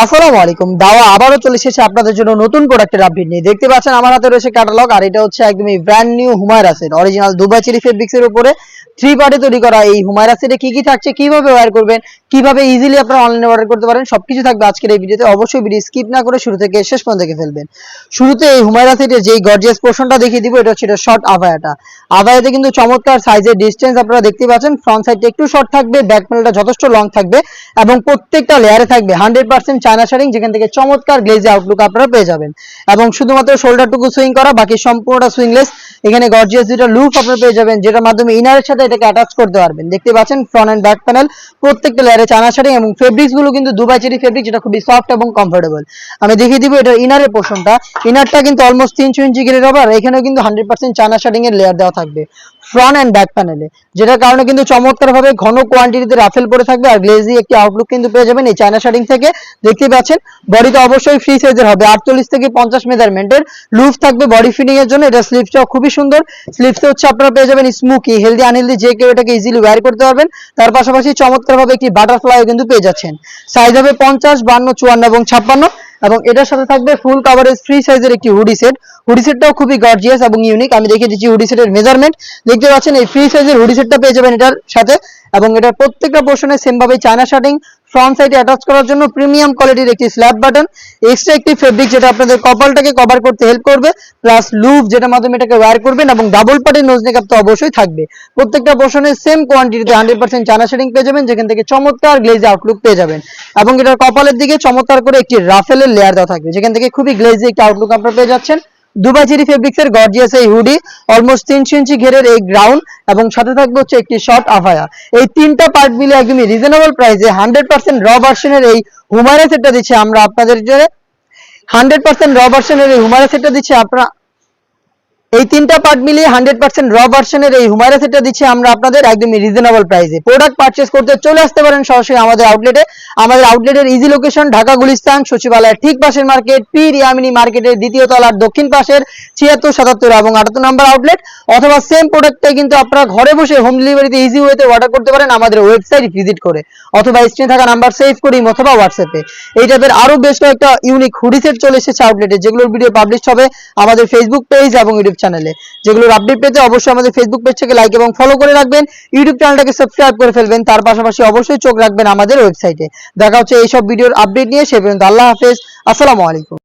আসসালামু আলাইকুম। দাওয়া আবারও চলে এসেছে আপনাদের জন্য নতুন প্রোডাক্টের আপডেট নিয়ে। দেখতে পাচ্ছেন আমার হাতে রয়েছে ক্যাটালগ আর এটা হচ্ছে একদমই brand new Humaira set original Dubai chilli fabrics এর উপরে থ্রি পার্টে তৈরি করা এই হুমায়রা সেটে কি কি থাকছে, কীভাবে ওয়্যার করবেন, কীভাবে ইজিলি আপনারা অনলাইনে অর্ডার করতে পারেন, সবকিছু থাকবে আজকের এই ভিডিওতে অবশ্যই ভিডিও স্কিপ না করে শুরু থেকে শেষ পর্যন্ত দেখে ফেলবেন। শুরুতে এই হুমায়রা সেটের যেই গর্জিয়াস পোর্শনটা দেখিয়ে দিব, এটা হচ্ছে এটা শর্ট আভায়াটা। আভায়াতে কিন্তু চমৎকার সাইজের ডিস্টেন্স আপনারা দেখতে পাচ্ছেন। ফ্রন্ট সাইডটা একটু শর্ট থাকবে ব্যাক প্যানেলটা যথেষ্ট লং থাকবে এবং প্রত্যেকটা লেয়ারে থাকবে। হান্ড্রেড পার্সেন্ট চায়না শাড়িং যেখান থেকে চমৎকার গ্লেজি আউটলুক আপনারা পেয়ে যাবেন। এবং শুধুমাত্র শোল্ডারটুকু সুইং করা, বাকি সম্পূর্ণটা সুইংলেস এখানে গর্জিয়াস দুটো লুপ আপনারা পেয়ে যাবেন, যেটার মাধ্যমে ইনারের সাথে এটাকে অ্যাটাচ করতে পারবেন। দেখতে পাচ্ছেন ফ্রন্ট এন্ড ব্যাক প্যানেল প্রত্যেকটা লেয়ারে চায়না শাড়িং এবং ফেব্রিক্সগুলো কিন্তু দুবাই চেরি ফেব্রিক যেটা খুবই সফট এবং কমফোর্টেবল আমি দেখিয়ে দিব এটা ইনারের পোর্শনটা ইনারটা কিন্তু অলমোস্ট তিনশো ইঞ্চি ঘিরে রবার এখানেও কিন্তু হান্ড্রেড পার্সেন্ট চায়না শাড়িং এর লেয়ার দেওয়া থাকবে। ফ্রন্ট এন্ড ব্যাক প্যানেলে যেটার কারণে কিন্তু চমৎকার ভাবে ঘন কোয়ান্টিটিতে রাফেল পরে থাকবে আর গ্লেজি একটি আউটলুক কিন্তু পেয়ে যাবেন এই চায়না শাড়িং থেকে। দেখতেই পাচ্ছেন বডিতে অবশ্যই ফ্রি সাইজের হবে। আটচল্লিশ থেকে পঞ্চাশ মেজারমেন্টের লুফ থাকবে বডি ফিটিং এর জন্য। এটা স্লিপসটাও খুবই সুন্দর। স্লিপসে হচ্ছে আপনারা পেয়ে যাবেন স্মুকি হেলদি আনহেলদি যে কেউ এটাকে ইজিলি ওয়্যার করতে পারবেন। তার পাশাপাশি চমৎকার ভাবে একটি বাটারফ্লাইও কিন্তু পেয়ে যাচ্ছেন। সাইজ হবে পঞ্চাশ, বান্ন, চুয়ান্ন এবং ছাপ্পান্ন। এবং এটার সাথে থাকবে ফুল কাভারেজ ফ্রি সাইজের একটি হুডি সেট হুডি সেটটাও খুবই গর্জিয়াস এবং ইউনিক আমি দেখিয়ে দিচ্ছি হুডি সেটের মেজারমেন্ট দেখতে পাচ্ছেন এই ফ্রি সাইজের হুডি সেটটা পেয়ে যাবেন এটার সাথে। এবং এটার প্রত্যেকটা পোর্শনে সেমভাবে চায়না শার্টিং ফ্রন্ট সাইডে অ্যাটাচ করার জন্য প্রিমিয়াম কোয়ালিটির একটি স্ল্যাব বাটন এক্সট্রা একটি ফেব্রিক যেটা আপনাদের কপালটাকে কভার করতে হেল্প করবে প্লাস লুপ যেটা মাধ্যমে এটাকে ওয়্যার করবেন এবং ডাবল পার্টের নোজ মেকআপ তো অবশ্যই থাকবে। প্রত্যেকটা পোর্শনে সেম কোয়ান্টিটিতে হান্ড্রেড পার্সেন্ট চায়না শেডিং পেয়ে যাবেন, যেখান থেকে চমৎকার গ্লেজি আউটলুক পেয়ে যাবেন। এবং এটার কপালের দিকে চমৎকার করে একটি রাফেলের লেয়ার দেওয়া থাকবে, যেখান থেকে খুবই গ্লেজি একটি আউটলুক আপনারা পেয়ে যাচ্ছেন। দুবাই চেরি ফেব্রিক্স এর গর্জিয়াস এই হুডি অলমোস্ট তিনশো ইঞ্চি ঘেরের এই গ্রাউন্ড এবং সাথে থাকবে হচ্ছে একটি শর্ট আফায়া এই তিনটা পার্ট মিলে একদমই রিজনেবল প্রাইসে হান্ড্রেড পার্সেন্ট র ভার্সনের এই হুমায়রা সেটটা দিচ্ছি আমরা আপনাদের হান্ড্রেড পার্সেন্ট র ভার্সনের এই হুমায়রা সেটটা দিচ্ছি আপনারা এই তিনটা পার্ট মিলিয়ে হান্ড্রেড পার্সেন্ট র ভার্সনের এই হুমায়রা সেটটা দিচ্ছি আমরা আপনাদের একদমই রিজনেবল প্রাইসে প্রোডাক্ট পারচেস করতে চলে আসতে পারেন সরাসরি আমাদের আউটলেটে আমাদের আউটলেটের ইজি লোকেশন ঢাকা গুলিস্তান, সচিবালয়ের ঠিক পাশের মার্কেট পি রিয়ামিনি মার্কেটের দ্বিতীয় তলার দক্ষিণ পাশের ছিয়াত্তর, সাতাত্তর এবং আটাত্তর নাম্বার আউটলেট অথবা সেম প্রোডাক্টটাই কিন্তু আপনারা ঘরে বসে হোম ডেলিভারিতে ইজি ওয়েতে অর্ডার করতে পারেন আমাদের ওয়েবসাইট ভিজিট করে। অথবা স্ক্রিনে থাকা নাম্বার সেভ করি অথবা হোয়াটসঅ্যাপে এই টাইপের আরও বেশ কয়েকটা ইউনিক হুডি সেট চলে এসেছে আউটলেটে যেগুলোর ভিডিও পাবলিশ হবে আমাদের ফেসবুক পেজ এবং ইউটিউব চ্যানেলে যেগুলো আপডেট পেতে অবশ্যই আমাদের ফেসবুক পেজটাকে লাইক এবং ফলো করে রাখবেন। ইউটিউব চ্যানেলটাকে সাবস্ক্রাইব করে ফেলবেন। তার পাশাপাশি অবশ্যই চোখ রাখবেন আমাদের ওয়েবসাইটে দেখা হচ্ছে এইসব ভিডিওর আপডেট নিয়ে। সে পর্যন্ত আল্লাহ হাফেজ। আসসালামু আলাইকুম।